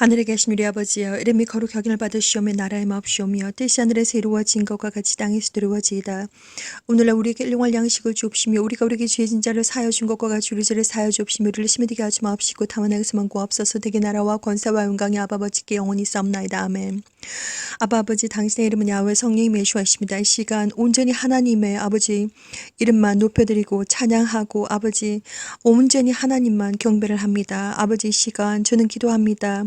하늘에 계신 우리 아버지여 이름이 거룩 격인을 받으시오며 나라의 마옵시오며 뜻이 하늘에서 이루어진 것과 같이 땅에서 이루어지이다. 오늘날 우리에게 일용할 양식을 주옵시며 우리가 우리에게 죄 진 자를 사하여 준 것과 같이 우리 죄를 사하여 주옵시며 우리를 심히되게 하지 마옵시고 다만 행스만 구하옵소서. 되게 나라와 권세와 영광이 아버지께 영원히 싸움나이다. 아멘 아바 아버지 당신의 이름은 야훼 성령이 메시아이십니다. 이 시간 온전히 하나님의 아버지 이름만 높여드리고 찬양하고 아버지 온전히 하나님만 경배를 합니다. 아버지 이 시간 저는 기도합니다.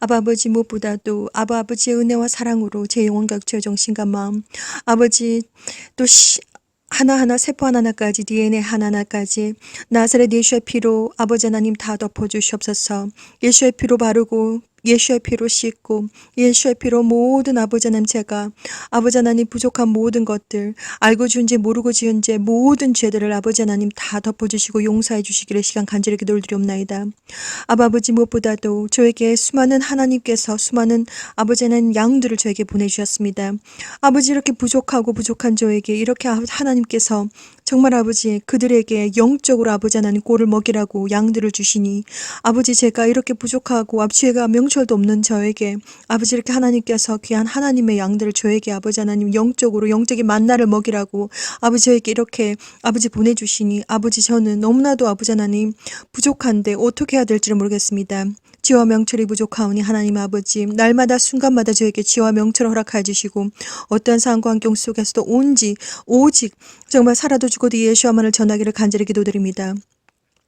아바 아버지 무엇보다도 아바 아버지의 은혜와 사랑으로 제 영혼 각처의 정신과 마음 아버지 또 시, 하나하나 세포 하나하나까지 DNA 하나하나까지 나사렛 예수의 피로 아버지 하나님 다 덮어주시옵소서. 예수의 피로 바르고 예수의 피로 씻고 예수의 피로 모든 아버지 하나님 제가 아버지 하나님 부족한 모든 것들 알고 지은 죄 모르고 지은 죄 모든 죄들을 아버지 하나님 다 덮어주시고 용서해 주시기를 시간 간절히 기도를 드리옵나이다. 아버지 무엇보다도 저에게 수많은 하나님께서 수많은 아버지 하나님 양들을 저에게 보내주셨습니다. 아버지 이렇게 부족하고 부족한 저에게 이렇게 하나님께서 정말 아버지 그들에게 영적으로 아버지 하나님 꼴을 먹이라고 양들을 주시니 아버지 제가 이렇게 부족하고 앞지혜가 명철도 없는 저에게 아버지 이렇게 하나님께서 귀한 하나님의 양들을 저에게 아버지 하나님 영적으로 영적인 만나를 먹이라고 아버지 저에게 이렇게 아버지 보내주시니 아버지 저는 너무나도 아버지 하나님 부족한데 어떻게 해야 될지를 모르겠습니다. 지와 명철이 부족하오니 하나님 아버지 날마다 순간마다 저에게 지와 명철을 허락하여 주시고 어떠한 상황과 환경 속에서도 온지 오직 정말 살아도 죽어도 예수와만을 전하기를 간절히 기도드립니다.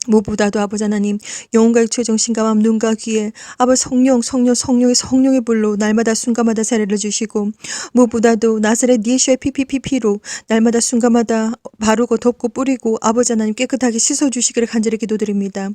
무엇보다도 아버지 하나님 영혼과 육체의 정신과 마음 눈과 귀에 아버지 성령 성령 성령의 성령의 불로 날마다 순간마다 세례를 주시고 무엇보다도 나사렛 예수의 피피피피로 날마다 순간마다 바르고 덮고 뿌리고 아버지 하나님 깨끗하게 씻어주시기를 간절히 기도드립니다.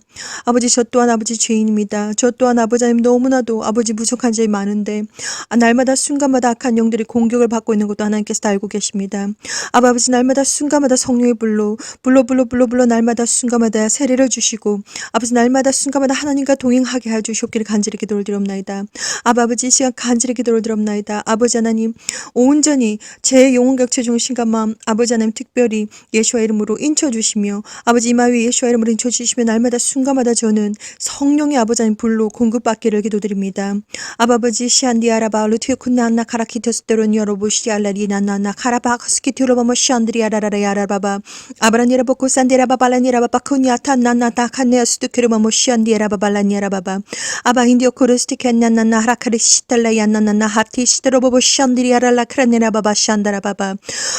아버지 저 또한 아버지 죄인입니다. 저 또한 아버지 하나님 너무나도 아버지 부족한 점이 많은데 아, 날마다 순간마다 악한 영들이 공격을 받고 있는 것도 하나님께서 다 알고 계십니다. 아버지 날마다 순간마다 성령의 불로 불로 불로 불로 불로 날마다 순간마다 세례를 주시고 아버지 날마다 순간마다 하나님과 동행하게 해 주시옵기를 간절히 기도를 드립나이다. 아버지 이 시간 간절히 기도를 드립나이다. 아버지 하나님 온전히 제 영혼 격체 중심과 마음 아버지 하나님 특별히 예수와 이름으로 인쳐 주시며 아버지 이마위 예수와 이름으로 인쳐 주시며 날마다 순간마다 저는 성령의 아버지 하나님 불로 공급받기를 기도드립니다. 아버지 시안디아라바 루티오 쿤나나 카라키토스테론 여로보시 알라리나나나 카라바 스키티로바모 시안드리아라라야라바바 아브라니라보코 산디라바 발라니라바바 쿠니아타 나나다 카네아스투키르바모 시안디라바 발라니라바바. 아바 인디오 코르스티켄나나나 하라카리시탈라야나나나 하티시트로보보 시안드리아랄라 크라네라바바 샨다라바바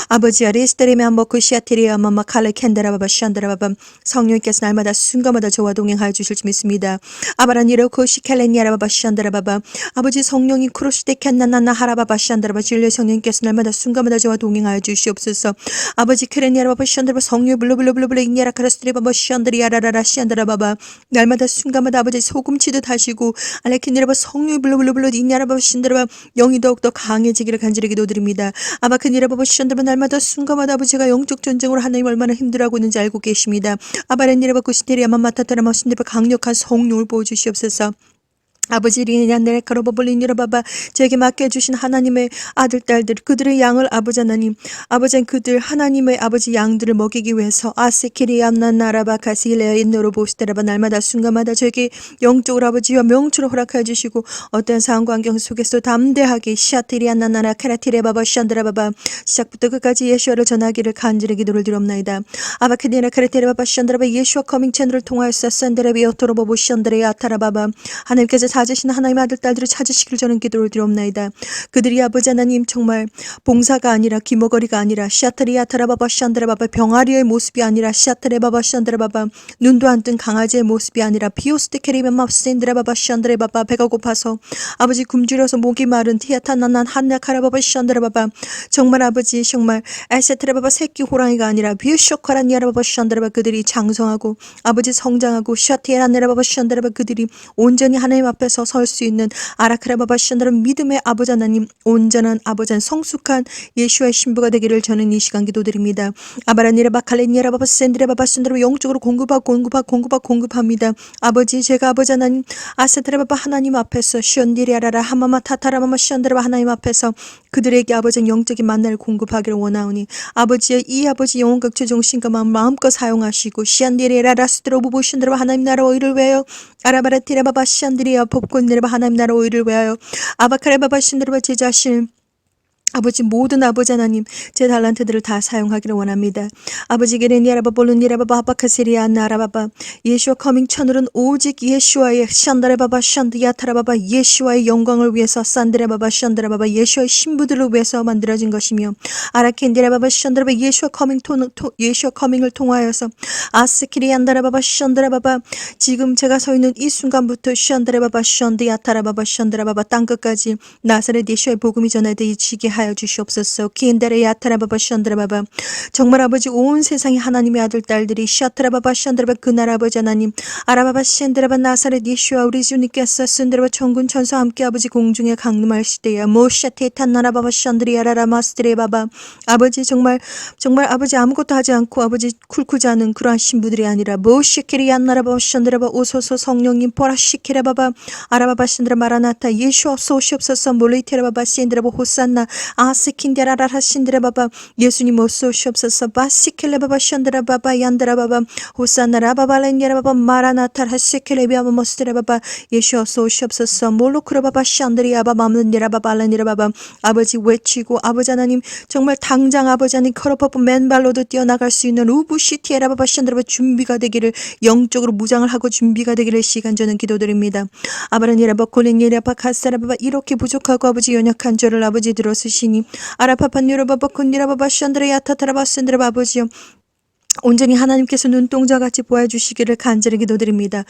아버지 아리스테레메 한버쿠 시아티리아 마마 칼레 캔다라바바 샨다라바바. 성령께서 날마다 순간마다 저와 동행하여 주실 줄 믿습니다. 아바라니로 코 시켈레니 아라바바 샨다라바바. 아버지 성령이 크로시테 켄나나나 하라바바 샨다라바. 진리 성령께서 날마다 순간마다 저와 동행하여 주시옵소서. 아버지 크레니 아라바바 샨다라바. 성령 블루블루블루블루 이니아라 카라스트리바바 샨드리아 라라라 샨다라바바 날마다 순간마다 아버지 소금치듯 하시고 알레키니라바 성령 블루블루블루 이니아라바바 샨다라바 영이 더욱더 강해지기를 간절히 기도드립니다. 아바 그니라바바 샨다라바 날마다 순간마다 아버지가 영적 전쟁으로 하나님 얼마나 힘들어하고 있는지 알고 계십니다. 아바렌니라바 구시테리아 마마타타라마 신데바 강력한 성령을 보여주시옵소서. 아버지 리니안네 카로바볼리니라바바 저에게 맡겨주신 하나님의 아들 딸들 그들의 양을 아버지 하나님 아버지는 그들 하나님의 아버지 양들을 먹이기 위해서 아세키리암나나라바 가시레아 인노로보스테라바 날마다 순간마다 저에게 영적으로 아버지와 명초로 허락하여 주시고 어떤 상황 환경 속에서 담대하게 시아티리안나나라 카라티레바바 샨드라바바 시작부터 끝까지 예수와를 전하기를 간절히 기도를 드렸나이다. 아바케디나 카라티레바바 샨드라바 예수와 커밍 채널을 통하여서 산드레비 오토로보보 샨드레 아타라바바 하나님께서 찾으신 하나님의 아들 딸들을 찾으시길 저는 기도를 드리옵나이다. 그들이 아버지 하나님 정말 봉사가 아니라 기머거리가 아니라 시아타리아 타라바바 샨드라바바 병아리의 모습이 아니라 시아타레바바 샨드라바바 눈도 안 뜬 강아지의 모습이 아니라 비오스트 캐리벤마 센드라바바 샨드레바바 배가 고파서 아버지 굶주려서 목이 마른 티아타나난 한나카라바바 샨드라바바 정말 아버지 정말 에세트라바바 새끼 호랑이가 아니라 비우쇼카라니아라바바 샨드라바 그들이 장성하고 아버지 성장하고 샤티에라네라바바 샨드라바 그들이 온전히 하나님 앞에 서 설 수 있는 아라크라바바 샨드라 믿음의 아버지 하나님 온전한 아버지 성숙한 예수의 신부가 되기를 저는 이 시간 기도드립니다. 아바라니라바 칼레니라바바 센드레바바 샨드라 영적으로 공급하고 공급하고 공급하고 공급합니다. 아버지 제가 아버지 하나님 아세트라바바 하나님 앞에서 션디리아라라 하마마 타타라마마 샨드라바 하나님 앞에서 그들에게 아버지 영적인 만나를 공급하기를 원하오니 아버지의 이 아버지 영혼 각체 정신과 마음 마음껏 사용하시고 샨드라바 하나님 나라와 의를 위하여 아라바라 티라바바 샨드리아 법곤 내려바 하나님 나라 오일을 위하여 아바카라바바 샨드라바 제자신 아버지 모든 아버지 하나님 제 달란트들을 다 사용하기를 원합니다. 아버지 게레니 아라바 볼루니 라바바 하바카세리아 나라바바 예수와 커밍 채널은 오직 예수와의 샨다레바바 샨드야타라바바 예수와의 영광을 위해서 산드레바바 샨드라바바 예수와의 신부들을 위해서 만들어진 것이며 아라켄디라바바 샨드라바 예수와 커밍 토, 토 예수와 커밍을 통하여서 아스키리안다라바바 샨드라바바 지금 제가 서 있는 이 순간부터 샨드레바바 샨드야타라바바 샨드라바바 땅 끝까지 나사렛 예수의 복음이 전해지게 하여 주시옵소서. 키엔다레야타라바바 샨드라바바. 정말 아버지 온 세상의 하나님의 아들 딸들이 샤트라바바 샨드라바 그날 아버지 하나님 아라바바 샨드라바 나사렛 예수와 우리 주님께서 쓴드라바 천군 천사 함께 아버지 공중에 강림할 시대야 모샤테 탄나라바바 샨드리아라라 마스드레바바. 아버지 정말 정말 아버지 아무것도 하지 않고 아버지 않은 그러한 신부들이 아니라 모시키리 안나라바바 샨드라바 오소서 성령님 보라시키라바바. 아라바바 샨드라 마라나타 예수 어서 오시옵소서. 몰레이테라바바 샌드라바 호산나 아스킨데라라라 신드라바바 예수님 어서 오시옵소서 바시켈레바바 샨드라바바 얀드라바바 호산나라바발렌야라바바 마라나타 하시켈레비아바 모스드라바바 예수 어서 오시옵소서 몰로크라바바 샨드리아바 마문데라바발렌이라바바 아버지 외치고 아버지 하나님 정말 당장 아버지 하나님 커러퍼프 맨발로도 뛰어나갈 수 있는 우부시티에라바바 샨드라바 준비가 되기를 영적으로 무장을 하고 준비가 되기를 시간 저는 기도드립니다. 아바라니라바 콜린니라바 카사라바바 이렇게 부족하고 아버지 연약한 저를 아버지 들어쓰 시니 아라파파니라바바 콘니라바바 샨드레 야 타타라바 샌드라바 아버지요 온전히 하나님께서 눈동자 같이 보여주시기를 간절히 기도드립니다.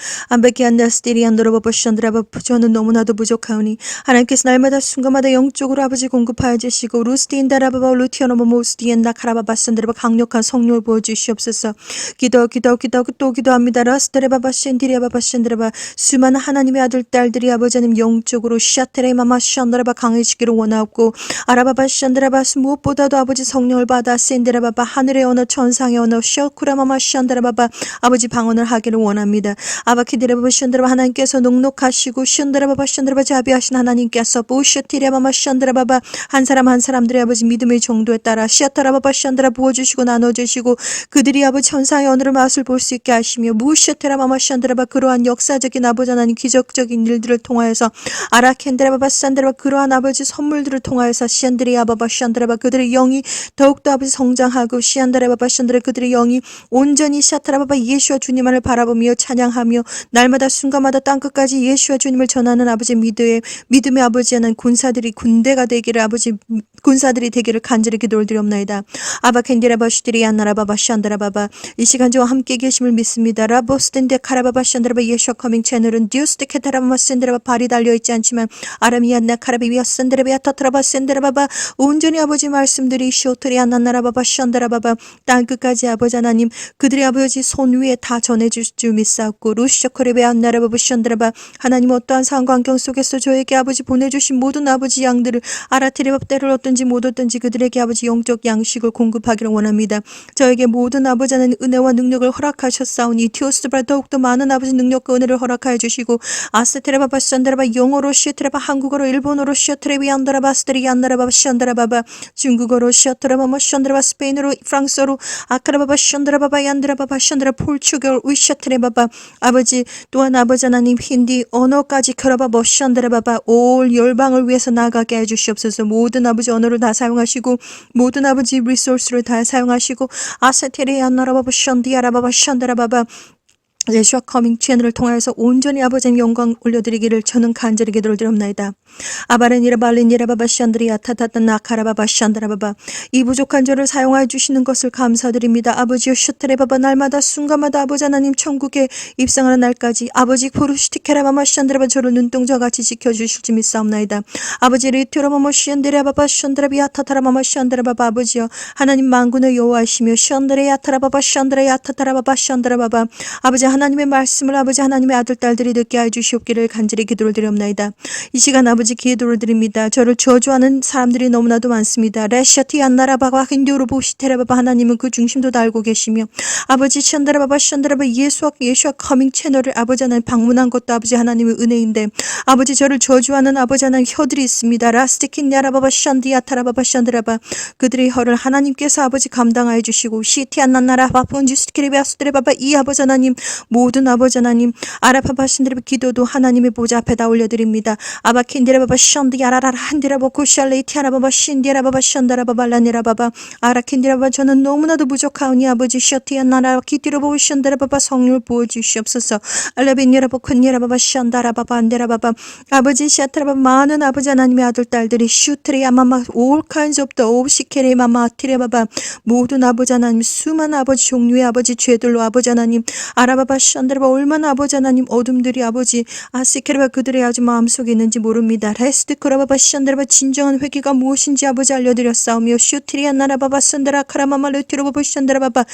저는 너무나도 부족하오니 하나님께서 날마다 순간마다 영적으로 아버지 공급하여 주시고 루스티인다라바바 루티아노모 모스티엔나 카라바바 샌드라바 강력한 성령을 보여주시옵소서. 기도 기도 기도 또 기도합니다. 라스테레바바 샌디리아바바 샌드라바 수많은 하나님의 아들 딸들이 아버지 하나님 영적으로 샤테레마마 샨드라바 강해지기를 원하옵고 아라바바 샨드라바 무엇보다도 아버지 성령을 받아 샌드라바바 하늘의 언어 천상의 언어 셔쿠라마마 샨드라바바 아버지 방언을 하기를 원합니다. 아바키디라바바 샨드라바 하나님께서 녹록하시고 샨드라바바 샨드라바 자비하신 하나님께서 보셔티라마마 샨드라바바 한 사람 한 사람들의 아버지 믿음의 정도에 따라 시아타라바바 샨드라 부어주시고 나눠주시고 그들이 아버지 천상의 언어를 맛을 볼 수 있게 하시며 무셔테라마마 샨드라바 그러한 역사적인 아버지 하나님 기적적인 일들을 통하여서 아라켄드라바바 샨드라바 그러한 아버지 선물들을 통하여서 시안드리아바바 샨드라바 그들의 영이 더욱더 아버지 성장하고 시안드라바바 샨드라 그들의 영이 온전히 샤타라바바 예수와 주님만을 바라보며 찬양하며 날마다 순간마다 땅끝까지 예수와 주님을 전하는 아버지 믿음의 믿음의 아버지 하는 군사들이 군대가 되기를 아버지 군사들이 되기를 간절히 기도를 드리옵나이다. 아바켄디라바 슈디리 안나라바바 샨드라바바 이 시간 저와 함께 계심을 믿습니다. 라보스텐데 카라바바 샨드라바 예수와 커밍 채널은 듀스테 케타라바마 샌드라바 발이 달려있지 않지만 아라미안나 카라비비아 샌드라비아 타트라바 샌드라바바 온전히 아버지 말씀들이 쇼트리 안나나라바바 샨드라바바 땅끝까지 아버지 하나님 그들의 아버지 손 위에 다 전해줄 줄 믿사옵고 루시셔커레베 안나라바바 샨드라바 하나님 어떠한 상관경 속에서 저에게 아버지 보내주신 모든 아버지 양들을 아라티레밥 때를 얻든지 못 얻든지 그들에게 아버지 영적 양식을 공급하기를 원합니다. 저에게 모든 아버지 하나님 은혜와 능력을 허락하셨사오니 티오스드바 더욱더 많은 아버지 능력과 은혜를 허락하여 주시고 아스테레바바 샨드라바 영어로 시트레바 한국어로 일본어로 시트레비 안드라바 스트리 안드라바 샨드라바바 중국어로 시트레바마 샨드라바 스페인어로 프랑스어로 아카라바바 샨드라바바 얀드라바바 샨드라 폴추gal 위샤트레바바 아버지 또한 아버지 하나님 힌디 언어까지 결합하바 샨드라바바 올 열방을 위해서 나가게 해주시옵소서. 모든 아버지 언어를 다 사용하시고 모든 아버지 리소스를 다 사용하시고 아세테레 안나라바바 샨디아라바바 샨드라바바 예수와 커밍 채널을 통하여서 온전히 아버지의 영광 올려드리기를 저는 간절히 기도를 드립나이다. 아바렌이라 발린이라 바바 샨드리아 타타타 나 카라바바 샨드라바바 이 부족한 저를 사용하여 주시는 것을 감사드립니다. 아버지여 슈트레 바바 날마다 순간마다 아버지 하나님 천국에 입성하는 날까지 아버지 포르시티케라바마 샨드라바 저를 눈동자같이 지켜주실 줄 믿사옵나이다. 아버지 타타라바마 샨드라바바 아버지여 하나님 만군의 여호와시며 샨드레야 타라바바 샨드레야 타타라바바 샨드라바바 아버지 하나님의 말씀을 아버지 하나님의 아들 딸들이 듣게 해 주시옵기를 간절히 기도를 드리옵나이다. 이 시간 아버지 기도를 드립니다. 저를 저주하는 사람들이 너무나도 많습니다. 레샤티 안나라바가 힌두로 보시테라바바 하나님은 그 중심도 다 알고 계시며 아버지 샨다라바바 샨다라바 예수와 예수와 커밍 채널을 아버지 하나님 방문한 것도 아버지 하나님의 은혜인데 아버지 저를 저주하는 아버지 하나님 혀들이 있습니다. 라스티킨 야라바바 샨디아타라바바 샨드라바 그들의 혀를 하나님께서 아버지 감당하여 주시고 시티 안나나라바 본주스키리베아스드레바바 이 아버지 하나님 모든 아버지 하나님 아라파바 신드레바 기도도 하나님의 보좌 앞에다 올려드립니다. 아바 킨디라바바 션디 아라라라 한디라바 쿠샬레이 티아라바바 신디라바바 션다라바바 라니라바바. 아라 킨디라바 저는 너무나도 부족하오니 아버지 셔티야 나라 기티로보 션다라바바 성령을 부어주시옵소서. 알라빈니라바 쿤니라바바 션다라바바 안데라바바. 아버지 샤트라바 많은 아버지 하나님의 아들 딸들이 슈트리 아마마 올 kinds 오시케레 마마 티레바바. 모든 아버지 하나님 수많은 아버지 종류의 아버지 죄들로 아버지 하나님 아라바바 션다라바 얼마나 아버지 하나님 어둠들이 아버지 아시케레바 그들의 아주 마음속에 있는지 모릅니다. 레스트 크라바바 션다라바 진정한 회개가 무엇인지 아버지 알려드렸사오며 슈트리아 나라바바 선다라 카라마마 르티로바바 션다라바바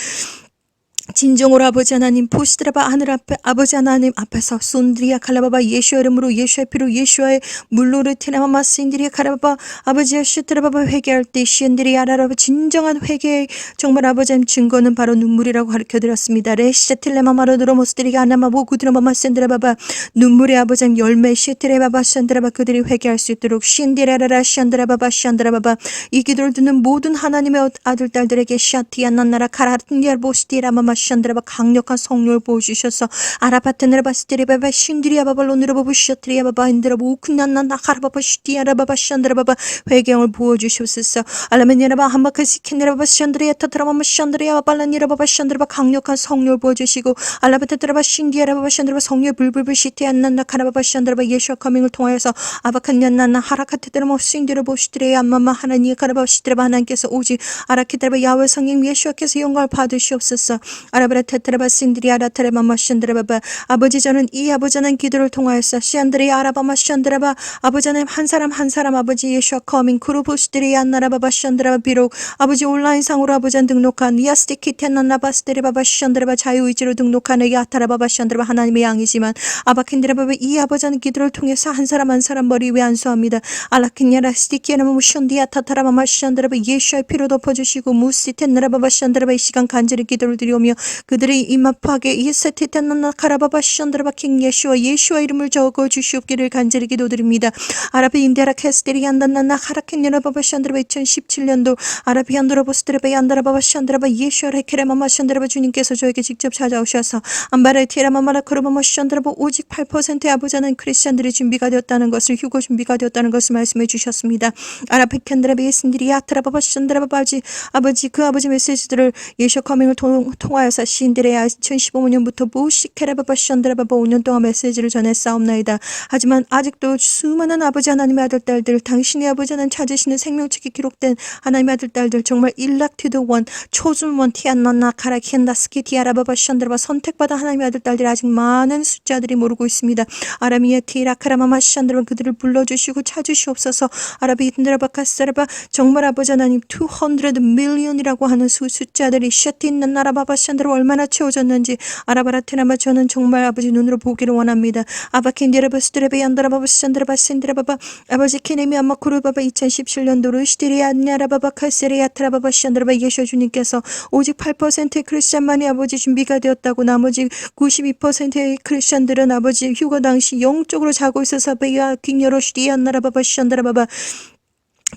진정으로 아버지 하나님 보시드라바 하늘 앞에 아버지 하나님 앞에서 손드리아 칼라바바 예수의 이름으로 예수의 피로 예수의 물로를 테나마마 신드리아 칼라바바 아버지의 슈트라바바 회개할 때 시엔드리 아 라라바 진정한 회개의 정말 아버지 하나님 증거는 바로 눈물이라고 가르쳐드렸습니다. 레시테텔레마마로 드로모스드리가 아나마보 구드라마마 센드라바바 눈물의 아버지 하나님 열매 시트레바바 샌드라바 그들이 회개할 수 있도록 신디라라라 샨드라바바 샨드라바바 이 기도를 듣는 모든 하나님의 아들 딸들에게 샤티안나나라 카라틴디알보스티라마마 샨드라바 강력한 성령을 보여주셔서 아라바테네라바 스테리바바 신드리아바발로느라바바 샤트리아바바 인드라바 우크난나나 카라바바 슈티아라바바 샨드라바바 회개형을 보여주시옵소서. 알라메니라바 한바카시키네라바바 샨드리아 타트라마마 샨드리아바 발라니라바바 샨드라바 강력한 성령을 보여주시고 알라바테트라바 신디아라바바 샨드라바 성령의 불불불 시티안나나 카라바바 샨드라바 예수와 커밍을 통하여서 아바칸냐나나 하라카테드라마 신디라보 슈트레 암마마 하나님 카라바 시트라바 하나님께서 오직 아라키드라바 야외 성령 예수와께서 영광을 받으시옵소서 아라바라 테트라바 신드리 아라테라마마 샨드라바바. 아버지 저는 이 아버지 하나님 기도를 통하여서 샨드리 아라바마 샨드라바. 아버지 하나님 한 사람 한 사람 아버지 예수와 커밍 크루보스드리 안나라바바 샨드라바 비록 아버지 온라인상으로 아버지 한 등록한 이아스티키 텐나나바스데리바바 샨드라바 자유의지로 등록한 야타라바바 샨드라바 하나님의 양이지만 아바킨드라바바 이 아버지 하나님 기도를 통해서 한 사람 한 사람 머리 위에 안수합니다. 알라킨야라 스티키야나마 션디야 타타라바마 샨드라바 예수의 피로 덮어주시고 무시텐나라바바 샨드라바 이 시간 간절히 기도를 드리오며 그들의 임합하게 이세티텐나나 카라바바 샨드라바 킹 예수와 예수와 이름을 적어 주시옵기를 간절히 기도드립니다 아라비 인데라 캐스테리 안단나나 하라켄야라바바 샨드라바 2017년도 아라비 안드라보스드라바 안다라바바 샨드라바 예수와 레케라마마 샨드라바 주님께서 저에게 직접 찾아오셔서 안바레 티라마마라 크로마마 샨드라바 오직 8%의 아버지는 크리스찬들이 준비가 되었다는 것을 휴고 준비가 되었다는 것을 말씀해 주셨습니다. 아라페켄드라베 예신들이 아트라바바 샨드라바바지 아버지 그 아버지 메시지들을 예수 커밍을 통, 통하여서 시인들의 2015년부터 무시케라바바 샨드라바바 5년 동안 메시지를 전했사옵나이다. 하지만 아직도 수많은 아버지 하나님의 아들 딸들 당신의 아버지 하나님 찾으시는 생명책이 기록된 하나님의 아들 딸들 정말 일락티드 원 초준 원 티안나나 카라키엔다 스키티 아라바바 샨드라바 선택받아 하나님의 아들 딸들이 아직 많은 숫자들이 모르고 있습니다. 아라미에 티라카라마마 샨드라바 그들을 불러주시고 찾으시옵소서 아라비 인드라바카스라바 정말 아버지 하나님 200 million이라고 하는 수 숫자들이 샤틴난 나라바바 샨드라 얼마나 채워졌는지 아라바라테나마 저는 정말 아버지 눈으로 보기를 원합니다. 아바 킨디라바 스드레베 안다라바바 샨드라바 센드라바바 아버지 케네미 아마 쿠르바바 2017년도 루시디리 안냐라바바 카세리 아 트라바바 샨드라바 예수 주님께서 오직 8%의 크리스찬만이 아버지 준비가 되었다고 나머지 92%의 크리스찬들은 아버지 휴거 당시 영적으로 자고 있어서 베야 킹여로 시디 안나라바바 샨드라바바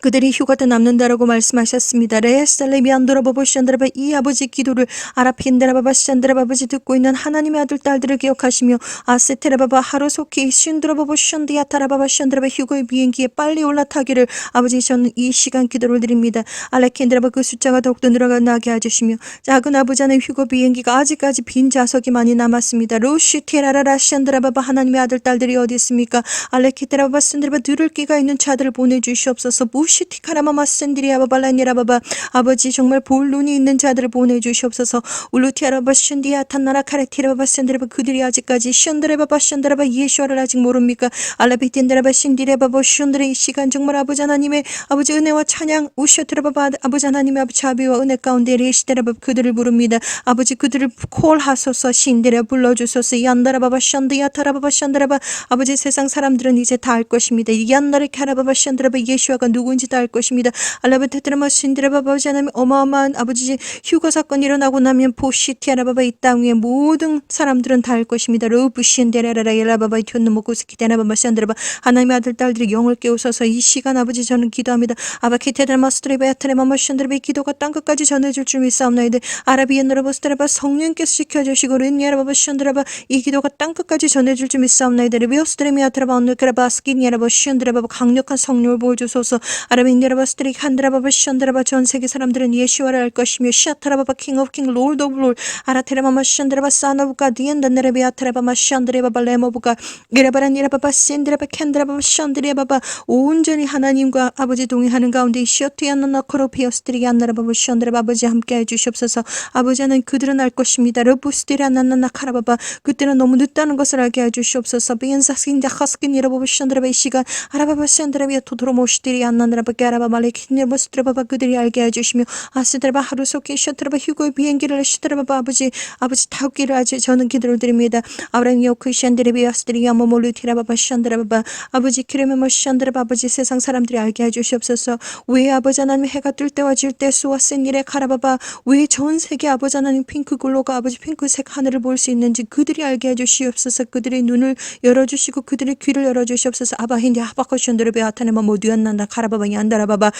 그들이 휴가 때 남는다라고 말씀하셨습니다. 샨드라바 이 아버지 기도를 아라핀드라바바 샨드라바 아버지 듣고 있는 하나님의 아들 딸들을 기억하시며 아세테라바바 하루속히 샨드라바 휴거의 비행기에 빨리 올라타기를 아버지 저는 이 시간 기도를 드립니다. 알레킨드라바 그 숫자가 더욱더 늘어나게 해주시며 작은 아버지 하나의 휴거 비행기가 아직까지 빈 좌석이 많이 남았습니다. 루시티라라라 샨드라바바 하나님의 아들 딸들이 어디 있습니까? 알레키테라바바 샌드라바 들을 끼가 있는 차들을 보내주시옵소서 무시 티카라마마 샌드리아바발라니라바바. 아버지 정말 볼 눈이 있는 자들을 보내주시옵소서. 울루티아라바 슌디아 탄나라 카레티라바바 샌드라바 그들이 아직까지 슌드레바바 슌드라바 예수아를 아직 모릅니까? 알라비틴드라바 신디레바바 슌드레 이 시간 정말 아버지 하나님의 아버지 은혜와 찬양 우셔트라바바 아버지 하나님의 아버지 자비와 은혜 가운데 레시테라바 그들을 부릅니다. 아버지 그들을 콜하소서 신디레 불러주소서. 얀다라바바 슌디아 타라바바 슌드라바. 아버지 세상 사람들은 이제 다 알 것입니다. 얀다레 카라바바 슌드라바 예수아가 누구인지 누구든지 다 알 것입니다. 알라바테트라마 신드라바바 하나님 어마어마한 아버지 휴거 사건이 일어나고 나면 보시티아라바바 이 땅 위에 모든 사람들은 다 알 것입니다. 로브신데라라라 엘라바바 튀었노모고스키테나바바 샌드라바 하나님의 아들 딸들이 영을 깨우셔서 이 시간 아버지 저는 기도합니다. 아바키테드라마 스트레바야트레마마 샌드라바 이 기도가 땅끝까지 전해질 줄 믿사옵나이다. 아라비엔노라보스트라바 성령께서 지켜주시고 르니아라바바 샌드라바 이 기도가 땅끝까지 전해질 줄 믿사옵나이다. 리비오스트레미아트라바 언누크라바 스키니아라바 샌드라바 강력한 성령을 보여주소서 아라비니아라바 스트리 한드라바바 샌드라바 전 세계 사람들은 예시와를 알 것이며 샤타라바바 킹 오브 킹 롤드 오브 롤 아라테라마마 샌드라바 사나부가 디엔다네레비아트라바마 샌드레바바 레모부가 이라바라니라바바 샌드라바 캔드라바바 샌드레바바 온전히 하나님과 아버지 동의하는 가운데 이 시어트야나나 코로피어스트리 안나라바바 샌드라바 아버지 함께 해 주시옵소서. 아버지는 그들은 알 것입니다. 러브스티라나나나 카라바바 그때는 너무 늦다는 것을 알게 해 주시옵소서. 비엔사스킨자 하스킨 이라바바 샌드라바 이 시간 아라바바 샌드라비아 토도로 모시티리 안나 나라바 게라바 말레키니르모스트라바바 그들이 알게 해주시며 아스드라바 하루속에 셔트라바 휴고의 비행기를 셔트라바 아버지 아버지 타기를 아지 저는 기도를 드립니다. 아브라함 요크 샨드레비 아스드리 야모 몰루티라바바 샨드라바바 아버지 키레메모 샨드라바 아버지 세상 사람들이 알게 해주시옵소서. 왜 아버지 하나님 해가 뜰 때와 질 때 수와 센 일에 카라바바 왜 전 세계 아버지 하나님 핑크 글로가 아버지 핑크색 하늘을 볼 수 있는지 그들이 알게 해주시옵소서. 그들의 눈을 열어주시고 그들의 귀를 열어주시옵소서. 아바힌디 하바코 샨드레비 아타네마 모두였난다 카라바바 니 안다라바바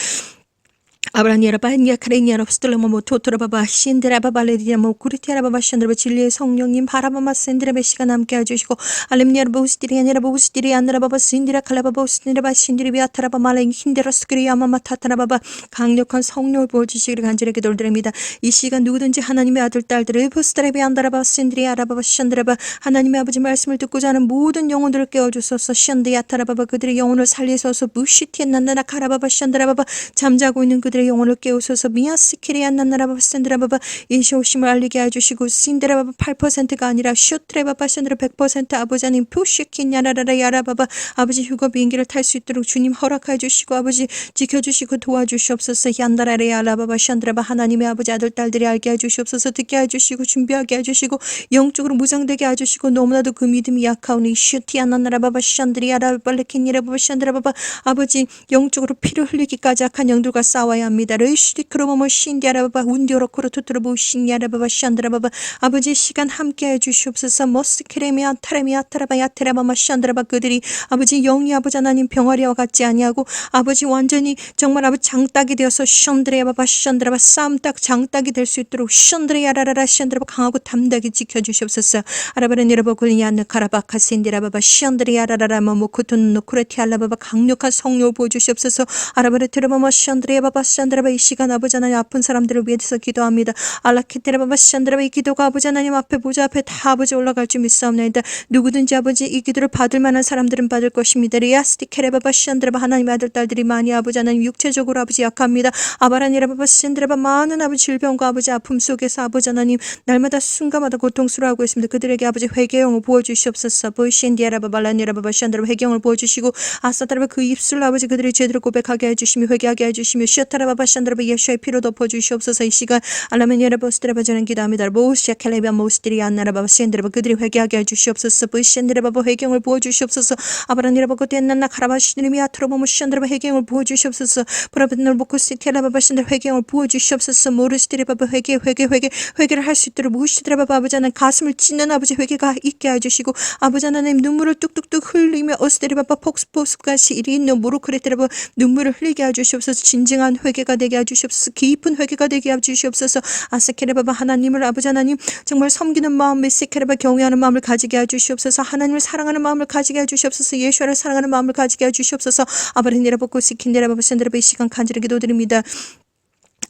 아브라니아라 바니아 카레니아라 스텔라모모 토토라바바 신드라바발레디아모 구리티아라바바 샨드라바 진리의 성령님 바라바마 센드라베 시간 함께 해주시고 알렘니아라바 우스티리아니라바 우스티리아나라바바 신디라 칼라바바 우스티라바 신디리비아타라바 말랭 힌데라스크리아마마 타타라바바 강력한 성령을 보여주시기를 간절히 기도를 드립니다. 이 시간 누구든지 하나님의 아들 딸들을 부스트레비 안다라바 신드리아라바바 샨드라바 하나님의 아버지 말씀을 듣고자 하는 모든 영혼들을 깨워주소서 샨드야타라바바 그들의 영혼을 살리소서 무시티엔난나나 카라바바 샨드라바바 잠자고 있는 그 들의 영혼을 깨우소서. 미아스키리안나나라바바 샌드라바바 예수 오심을 알리게 해주시고 신드라바바 8%가 아니라 슈트레바바 샌드라 100% 아버지님 푸시키냐라라라 야라바바 아버지 휴거 비행기를 탈 수 있도록 주님 허락해 주시고 아버지 지켜주시고 도와주시옵소서. 얀다라레 야라바바 샨드라바 하나님의 아버지 아들 딸들이 알게 해주시옵소서. 듣게 해주시고 준비하게 해주시고 영적으로 무장되게 해주시고 너무나도 그 믿음이 약하오니 슈티아나나라바바 샨드리아라바바 레키니라바바 샨드라바바 아버지 영적으로 피를 흘리기까지 악한 영들과 싸워야 합니다. 르시디크로모모 신디아라바바 운디오로코로 토토로보 신야라바바 샨드라바바 아버지 시간 함께 해 주시옵소서 머스케레미아 타레미아 타라바야 테라바마 샨드라바 그들이 아버지 영이 아버지 하나님 병아리와 같지 아니하고 아버지 완전히 정말 아버지 장딱이 되어서 샨드레바바 샨드라바 쌈딱 장딱이 될 수 있도록 샨드레야라라라 샨드라바 강하고 담대하게 지켜주시옵소서 아라바라 니라바굴리아느 카라바카 신디라바바 샨드레야라라라 모모코톤 노크레티알라바바 강력한 성령 보여주시옵소서 아라바라 테라바마 샨드레바바 샨드라바 이 시간 아버지 하나님 아픈 사람들을 위해서 기도합니다. 알라키테라바바 샨드라바 이 기도가 아버지 하나님 앞에 보좌 앞에 다 아버지 올라갈 줄 믿사옵나이다. 누구든지 아버지 이 기도를 받을 만한 사람들은 받을 것입니다. 리아스티케레바바 샨드라바 하나님의 아들 딸들이 많이 아버지 하나님 육체적으로 아버지 약합니다. 아바라니라바바 샨드라바 많은 아버지 질병과 아버지 아픔 속에서 아버지 하나님 날마다 순간마다 고통스러워하고 있습니다. 그들에게 아버지 회개형을 보여주시옵소서. 보이신디아라바발라니라바바 샨드라바 회개형을 보여주시고 아사다라바 그 입술 아버지 그들의 죄들을 고백하게 해주시며 회개하게 해주시며 슈타라 바바 샨드라바 예수의 피로 덮어주시옵소서. 이 시간 알라메니아라바스트라바 저는 기도합니다. 모시아 켈레비아 모스티리 안나라바바 샌드라바 그들이 회개하게 해주시옵소서. 보이신디라바바 회개형을 보여주시옵소서. 아바라니라바 그때난나 카라바시니미아 트로모모 샨드라바 회개형을 보여주시옵소서. 브라벤널 보코시티라바바 샌드라 회개형을 보여주시옵소서. 모르스티리바바 회개 회개 회개 회개를 할 수 있도록 무시드라바바 아버지 하나님 가슴을 찢는 아버지 회개가 있게 해주시고 아버지 하나님 눈물을 뚝뚝뚝 흘리며 어스테리바바 폭스포스까지 이리 있는 모로크레테라바 눈물을 흘리게 해주시옵소서. 진정한 회개 가 되게 해주시옵소서 깊은 회개가 되게 해주시옵소서. 아스케레바바 하나님을 아버지 하나님 정말 섬기는 마음 메시케레바 경외하는 마음을 가지게 해주시옵소서 하나님을 사랑하는 마음을 가지게 해주시옵소서 예수를 사랑하는 마음을 가지게 해주시옵소서. 아바리니라바고 시킨데라바바 센데라바 이 시간 간절히 기도드립니다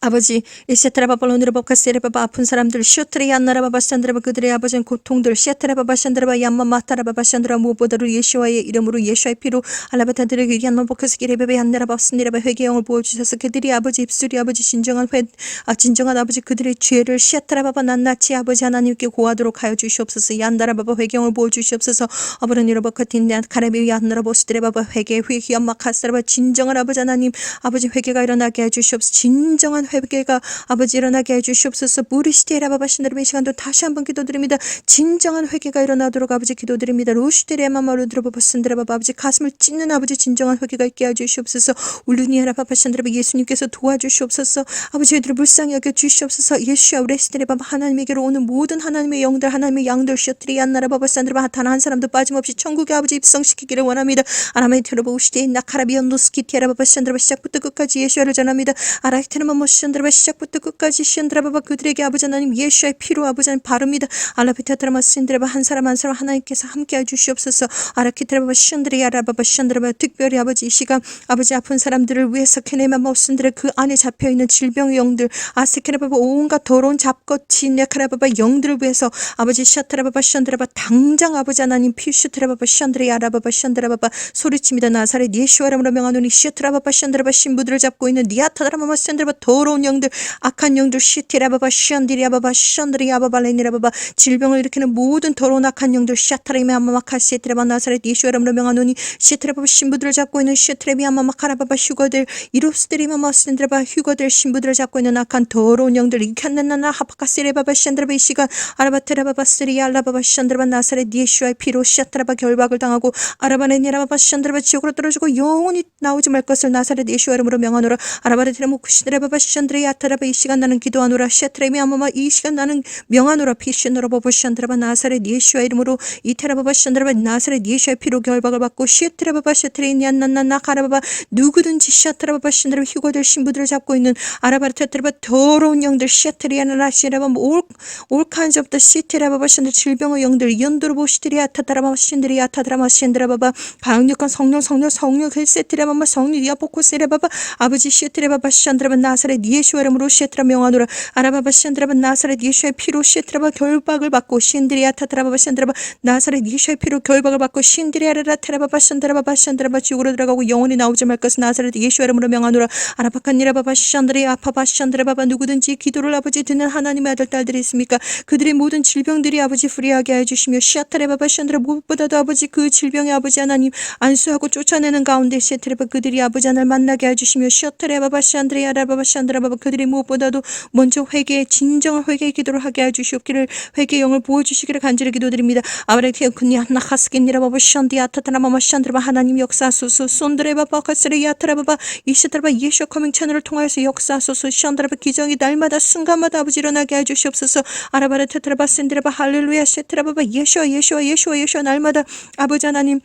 아버지 이세트라바발로니라바카 세레바바 아픈 사람들 슈트리 안나라바바 샨드라바 그들의 아버지는 고통들 시아트라바바 샨드라바 얌마 마타라바바 샨드라 무엇보다도 예수와의 이름으로 예수의 피로 알라바타들에게 얀마보카스 기레베베 안나라바 스니라바 회개형을 보여주셔서 그들이 아버지 입술이 아버지 진정한 회 아, 진정한 아버지 그들의 죄를 시아트라바바 낱낱이 아버지 하나님께 고하도록 하여 주시옵소서. 얀다라바바 회개형을 보여주시옵소서. 아버라니라바카 딘데 카레비 얀나라보스드레바바 회개 회귀 얀마카스라바 진정한 아버지 하나님 아버지 회개가 일어나게 해주시옵소서. 진정한 회개가 아버지 일어나게 해주시옵소서. 무리시테라 바바 신드라바 이 시간도 다시 한번 기도드립니다. 진정한 회개가 일어나도록 아버지 기도드립니다. 로시테레마마로 들어바바 신드라바바 아버지 가슴을 찢는 아버지 진정한 회개가 있게 해주시옵소서. 울루니아라 바바 신드라바 예수님께서 도와주시옵소서. 아버지 저희들을 불쌍히 여겨 주시옵소서. 예수야 우레시테레바바 하나님에게로 오는 모든 하나님의 영들 하나님의 양들 셔트리 안나라 바바 산드라바 단한 사람도 빠짐없이 천국의 아버지 입성시키기를 원합니다. 아라메 테르보우시테 나카라비언노스키 테라바바 샨드라바 시작부터 끝까지 예수야를 전합니다. 아라히테르마모 샨드라바 시작부터 끝까지 샨드라바바 그들에게 아버지 하나님 예수야의 피로 아버지 하나님 바릅니다. 알라피타트라마 신드라바 한 사람 한 사람 하나님께서 함께 해주시옵소서. 아라키테라바바 샨드리 아라바바 샨드라바 특별히 아버지 이 시간 아버지 아픈 사람들을 위해서 케네마모 신드라 그 안에 잡혀있는 질병의 영들 아스케라바바 온갖 더러운 잡것이 네카라바바 영들을 위해서 아버지 샤트라바바 샨드라바 당장 아버지 하나님 피슈트라바바 샨드리 아라바바 샨드라바바 소리칩니다 나사렛 예수와람으로 명하노니 슈트라바바 샨드라바 신부들을 잡고 있는 니아타라바바 샨드라바 더러운 영들 악한 영들 슈티라바바 샨디리아바바 샨드리아바바 레니라바바 질병을 일으키는 모든 더러운 악한 영들 샤타리메 아마마카 시트라바 나사렛 예수와람으로 명하노니 슈트라바바 신부들을 잡고 있는 슈트레미 아마마카라바바 휴거들 이룹스드리마마 신드라바 휴거들 신부들을 잡고 있는 악한 더러운 영들 이칸나나나 하파카시레바바 샨드라바 이 시간 아라바테라바바 스리 알라바바 샨드라바 나사렛 예수와의 피로 샤트라바 결박을 당하고 아라바네니라바바 샨드라바 지옥으로 떨어지고 영원히 나오지 말 것을 나사렛 예수와 이름으로 명하노라. 아라바레테라모 쿠시드라바바 샨드레 야타라바 이 시간 나는 기도하노라. 샤트레미 아마마 이 시간 나는 명하노라. 피시노라바바 샨드라바 나사렛 예수와 이름으로 이테라바바 샨드라바 나사렛 예수의 피로 결박을 받고 샤트라바바 샤트레니안나나나 가라바바 누구든지 샤트라바바 샨드라바 휴거들 신부들을 잡고 있는 아라바르테트라바 더러운 영들 샤트리아나라 시라바 올 올칸즈 오브 더 시티라바바 샨드 질병의 영들 연도르보 시트리아 타타라바 신드리아 타드라마 신드라바바 강력한 성령 성령 성령 헬세트라바마 성령 이아포코세라바바 아버지 시트라바바 샨드라바 나사렛 예수의 이름으로 시트라 명하노라 아라바바 샨드라바 나사렛 예수의 피로 시트라바 결박을 받고 신드리아 타타라바바 샨드라바 나사렛 예수의 피로 결박을 받고 신드리아라라 테라바바 샨드라바바 샨드라바 지옥으로 들어가고 영원히 나오지 말 것은 나사렛 예수의 이름으로 명하노라 아라바칸니라바바 샨드리 아파바 샨드라바바 누구든지 기도를 아버지 듣는 하나님의 아들 딸들이 있습니까? 그들의 모든 질병들이 아버지 프리하게 해주시며 시아타레바바 샨드라 무엇보다도 아버지 그 질병의 아버지 하나님 안수하고 쫓아내는 가운데 시아타레바 그들이 아버지 하나를 만나게 해주시며 시아타레바바 샨드리 아라바바 샨드라 바바 그들이 무엇보다도 먼저 회개 진정한 회개의 기도를 하게 해주시옵기를 회개의 영을 보여주시기를 간절히 기도드립니다. 아브라키아 군니 하나카스겐니라바바 샨디아타타라마마 샨드라바 하나님 역사소서. 손드레바바 카스레 야타라바바 이시타라바 예수 커밍 채널을 통하여서 역사소서. 샨드라바 기정이 날마다 순간마다 아버지 일어나게 해주시옵소서. 아라바라 테트라바 센드라바 할렐루야 세트라바바 예수와 예수와 예수와 예수와 날마다 아버지 하나님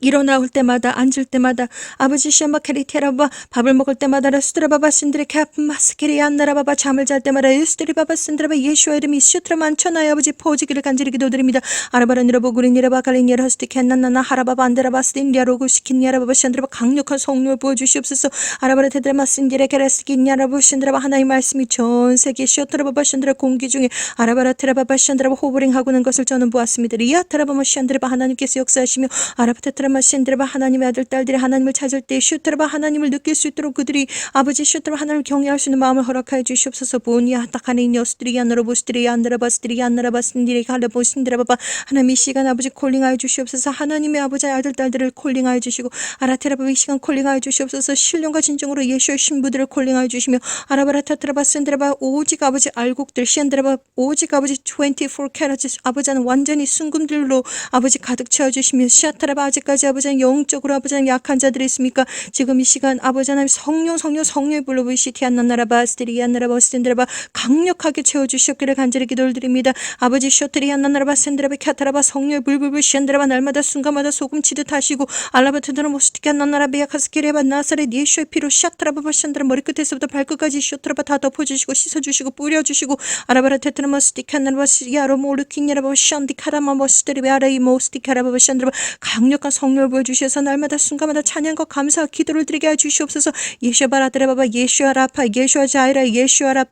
일어나올 때마다 앉을 때마다 아버지 샤마케리 테라바 밥을 먹을 때마다 레스트라바바 신드레 캡 마스케리 안나라바바 잠을 잘 때마다 레스트리바바 신드라바 예수와 이름이 슈트라 만 천하의 아버지 포지기를 간절히 기도드립니다. 아라바라 니라보 구리니라바 갈리니라 허스티 캔나나나 하라바바 안데라바 스틴디아로고 시킨니아라바바 신드라바 강력한 성령을 보여주시옵소서. 아라바라 테드라마 신디레 케레스키니아라보 신드라바 하나의 말씀이 전 세계 슈트라바바 신드라 공기 중에 아라바라 테라바바 신드라바 호버링하고 는 것을 저는 보았습니다. 리아타라바마 신드라바 하나님께서 역사하시며 아라바테 슈트라마 신드라바 하나님의 아들 딸들이 하나님을 찾을 때 슈트라바 하나님을 느낄 수 있도록 그들이 아버지 슈트라바 하나님을 경외할 수 있는 마음을 허락하여 주시옵소서. 보니야 딱하네 니어스트리야 너로보스트리야 안드라바스트리야 안드라바스트리야 갈라보신드라바바. 하나님 이 시간 아버지 콜링하여 주시옵소서. 하나님의 아버지 아들 딸들을 콜링하여 주시고 아라테라바 이 시간 콜링하여 주시옵소서. 신령과 진정으로 예수의 신부들을 콜링하여 주시며 아라바라타트라바 센드라바 오직 아버지 알곡들 시안드라바 오직 아버지 24 캐럿 아버지는 완전히 순금들로 아버지 가득 채워주시며 시아타라바 아직 까지 아버지는 영적으로 아버지는 약한 자들이 있습니까? 지금 이 시간 아버지 하나님 성령 성령 성령의 불로 부시티 안나나라바 스티리 안나라바 스틴드라바 강력하게 채워주시옵기를 간절히 기도를 드립니다. 아버지 쇼트리 안나나라바 센드라바 캬타라바 성령의 불불불 시안드라바 날마다 순간마다 소금 치듯 하시고 알라바트드라 모스티키 안나나라바 야카스키레바 나사렛 예수의 피로 샤트라바바 샨드라 머리끝에서부터 발끝까지 쇼트라바 다 덮어주시고 씻어주시고 뿌려주시고 아라바라 테트라마 스티키 안나라바 야로 모르키니라바 샨디 카라마 모스트리베 아라이 모스티카라바바 샨드라바 강력한 성령을 보여주셔서 날마다 순간마다 찬양과 감사와 기도를 드리게 해주시옵소서. 예수바라 드레바바 예수아 라파 예수아 자이라 예수아 라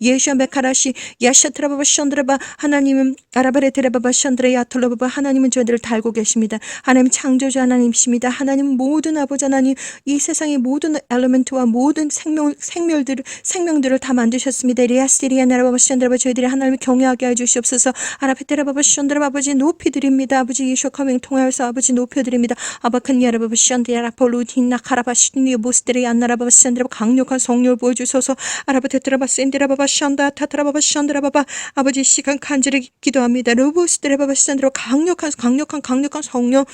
예수아 메카라시 야샤트라바바 션드라바 하나님은 아라바레 드레바바 션드레 야 톨로바바 하나님은 저희들을 달고 계십니다. 하나님 창조주 하나님이십니다. 하나님 모든 아버지 하나님 이 세상의 모든 엘리멘트와 모든 생명 생명들을 생명들을 다 만드셨습니다. 리아스티리아 나라바바 션드라바 저희들이 하나님을 경외하게 해주시옵소서. 아라페테라바바 션드라바 아버지 높이 드립니다. 아버지 예수 커밍 통하여 통 하여서 아버지 높여드립니다. 아바칸 야라바바 샨디야라 폴루틴나 카라바 시니 모스테리 안나라바바 샨드라바 강력한 성령을 보여주소서 아라바 테트라바 센디라바바 샨다 타트라바바 샨드라바바 아버지 시간 간절히 기도합니다. 로보스테라바바 샨드라 강력한 강력한 강력한 성령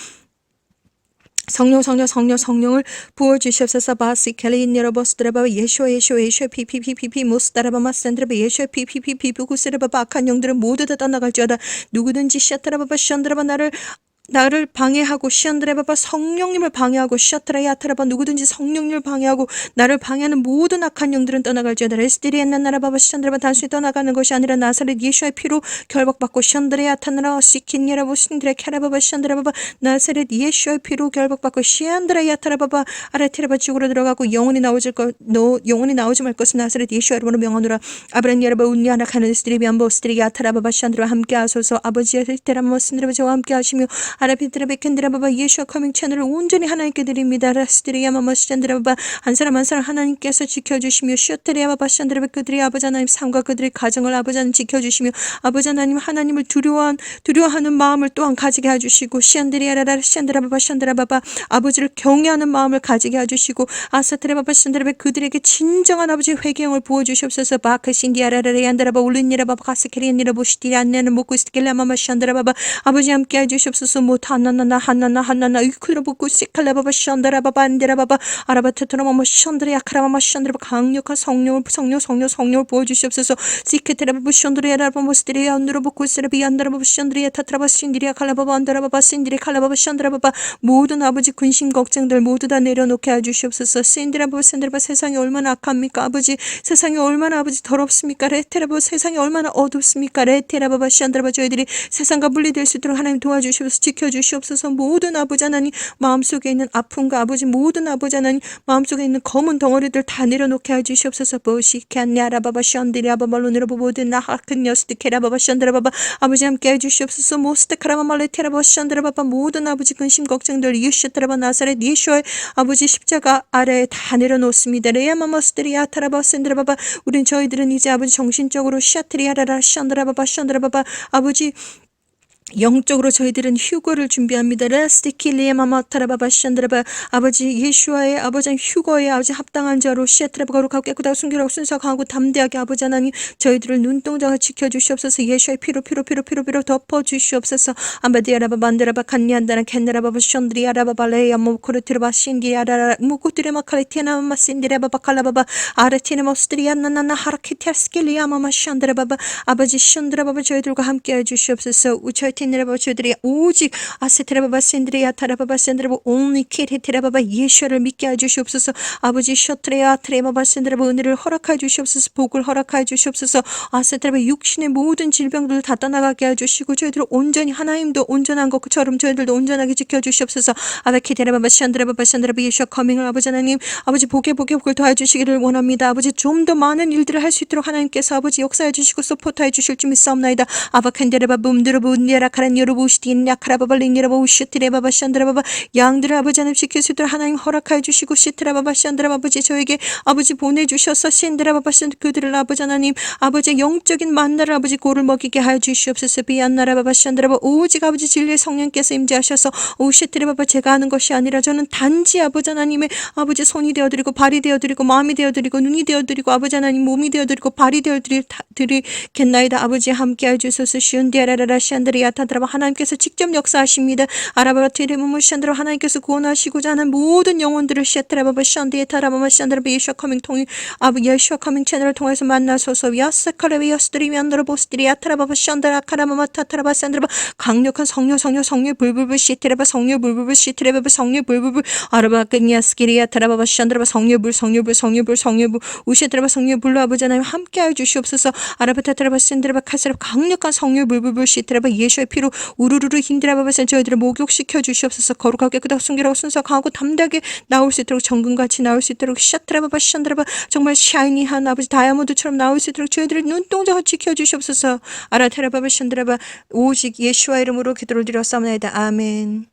성령 성령 성령 성령을 부어 주시옵소서 바시 켈린 여러버스드라바 예쇼 예쇼 예쇼 피피피피피 모스다라바마 센드라바 예쇼 피피피피 부구스라바 악한 영들은 모두 다 떠나갈지어다 누구든지 샤트라바바 션드라바 나를 나를 방해하고 시안드레바바 성령님을 방해하고 샤트라야트라바 누구든지 성령님을 방해하고 나를 방해하는 모든 악한 영들은 떠나갈지어다. 레스티리엔나나라바바 시안드레바 단순히 떠나가는 것이 아니라 나사렛 예수의 피로 결박받고 시안드레야타나라 시킨예라보 신드레 캐라바바 시안드레바바 나사렛 예수의 피로 결박받고 시안드레야타라바바 아레테라바 죽으로 들어가고 영혼이 나오질 것너 영혼이 나오지 말 것은 나사렛 예수의 이름으로 명하노라. 여러분 운리하나 가는 스트리비안보 스트리야타라바바 시안드레와 함께 하소서. 아버지의 테라모 스드레바 저와 함께 하시며 아라피드라베 캔드라바바 예수와 커밍 채널을 온전히 하나님께 드립니다. 라스드리야마마 시잔드라바바 한 사람 한 사람 하나님께서 지켜주시며 슈트리야바바 시잔드라베 그들의 아버지 하나님 삶과 그들의 가정을 아버지 하나님 지켜주시며 아버지 하나님 하나님을 두려워한 두려워하는 마음을 또한 가지게 해주시고 시안드리야라라 시안드라바바 시안드라바바 아버지를 경외하는 마음을 가지게 해주시고 아사트라바바 시안드라베 그들에게 진정한 아버지 회개형을 부어주시옵소서 바크 신디아라라레 안드라바 시디리 안내는 먹고 있을게라마마 시안드라바바 아버지 함께 해주시옵소서 못 하나나나 하나나 하나나. 이쿠라보고 시칼라바바 션다라바바 안데라바바. 아라바테토라마마 션드레 야카라마마 션드라바 강력한 성령을 성령 성령 성령을 보여주시옵소서. 시케테라바바 션드레야라바바 스드레 안드라보고 스라비 안드라바바 션드레야 타트라바 신디리야 칼라바바 안드라바바 신디리 칼라바바 션드라바바. 모든 아버지 근심 걱정들 모두 다 내려놓게 해주시옵소서. 신디라바바 샌드라바 세상이 얼마나 악합니까 아버지? 세상이 얼마나 아버지 더럽습니까? 레테라바 세상이 얼마나 어둡습니까? 레테라바바 션드라바 저희들이 세상과 분리될 수 있도록 하나님 도와주시옵소서 지켜주시옵소서. 모든 아버지 하나님 마음속에 있는 아픔과 아버지 모든 아버지 하나님 마음속에 있는 검은 덩어리들 다 내려놓게 해주시옵소서. 보시캔냐라바바 션디리아바말로니라바 모든 나하큰 여스트 케라바바 션드라바바 아버지 함께 해주시옵소서. 모스트 카라바말레 테라바바 션드라바바 모든 아버지 근심 걱정들 유슈트라바 나사렛 예수의 아버지 십자가 아래에 다 내려놓습니다. 레야마마스드리아 타라바 샌드라바바 우린 저희들은 이제 아버지 정신적으로 샤트리아라라 션드라바바 션드라바바 아버지 영적으로 저희들은 휴거를 준비합니다. 라스티킬리에 마마 타라바바 샨드라바 아버지 예수와의 아버지 휴거에 아버지 합당한 자로 시아트라바 거룩하고 깨끗하고 순결하고 순수하고 담대하게 아버지 하나님 저희들을 눈동자가 지켜주시옵소서. 예수의 피로 피로 피로 피로 피로 덮어주시옵소서. 아바디아라바 만드라바 간니안다나 캔드라바바 션드리아라바바 레야 모코르티라바 신디아라라 무코티레마 카레티나마 신디라바바 칼라바바 아르티네마 스트리아나나나 하라키티아스킬리아마마 샨드라바바 아버지 션드라바바 저희들과 함께 해주시옵소서. 우 철티네라바 저희들이 오직 아세테라바바 센드리아 타라바바 센드라바 온리 키리테라바바 예수를 믿게 해주시옵소서 아버지 셔트레아 트레바바 센드라바 은혜를 허락해 주시옵소서 복을 허락해 주시옵소서 아세테라바 육신의 모든 질병들을 다 떠나가게 해주시고 저희들 온전히 하나님도 온전한 것처럼 저희들도 온전하게 지켜주시옵소서 아바키테라바바 샨드라바바 샨드라바 예수와 커밍을 아버지 하나님 아버지 복에 복에 복을 더해 주시기를 원합니다 아버지 좀 더 많은 일들을 할 수 있도록 하나님께서 아버지 역사해 주시고 서포트해 주실 줄 믿사옵나이다 아바칸데라바 붐드르부 니라 카란 여러부시딘 야카라바발린 여러부시트레바바 샨드라바바 양들을 아버지 하나님 지킬 수 있도록 하나님 허락해 주시고 시트라바바 샨드라바 아버지 저에게 아버지 보내주셔서 신드라바바 샨 그들을 아버지 하나님 아버지 영적인 만나를 아버지 고를 먹이게 하여 주시옵소서. 비안나라바바 샨드라바 오직 아버지 진리의 성령께서 임재하셔서 오 시트레바바 제가 하는 것이 아니라 저는 단지 아버지 하나님의 아버지 손이 되어드리고 발이 되어드리고 마음이 되어드리고 눈이 되어드리고 아버지 하나님 몸이 되어드리고 발이 되어드 리겠나이다 아버지 함께 해 주소서 시온디아라라라 샨드리아 타드라바 하나님께서 직접 역사하십니다. 아라바바 티레무무 샨드라 하나님께서 구원하시고자 하는 모든 영혼들을 샤트라바바 샨디에 타라바마 샨드라바 예슈아 커밍 통해 아버 예슈아 커밍 채널을 통해서 만나소서. 야스카레비 야스드리미 안드라 보스드리 야타라바바 샨드라 카라마마 타타라바 샨드라바 강력한 성녀 성녀 성녀 불불불 시트라바 성녀 불불불 시트라바바 성녀 불불불 아라바 끈야스키리야 타라바바 샨드라바 성녀 불 성녀 불 성녀 불 성녀 불 우시트라바 성녀 불로 아버지 하나님 함께하여 주시옵소서 아라바 타타라바 샌드라바 카스라바 강력한 성녀 불불불 시트라바 예수의 피로 우르르르 힘드라바바산 저희들을 목욕시켜 주시옵소서. 거룩하게 깨끗하고 순결하고 순수하고 담대하게 나올 수 있도록 정금같이 나올 수 있도록 샤트라바바 샨드라바 정말 샤이니한 아버지 다이아몬드처럼 나올 수 있도록 저희들을 눈동자가 지켜 주시옵소서. 아라테라바바 샨드라바 오직 예수와 이름으로 기도를 드렸사옵나이다. 아멘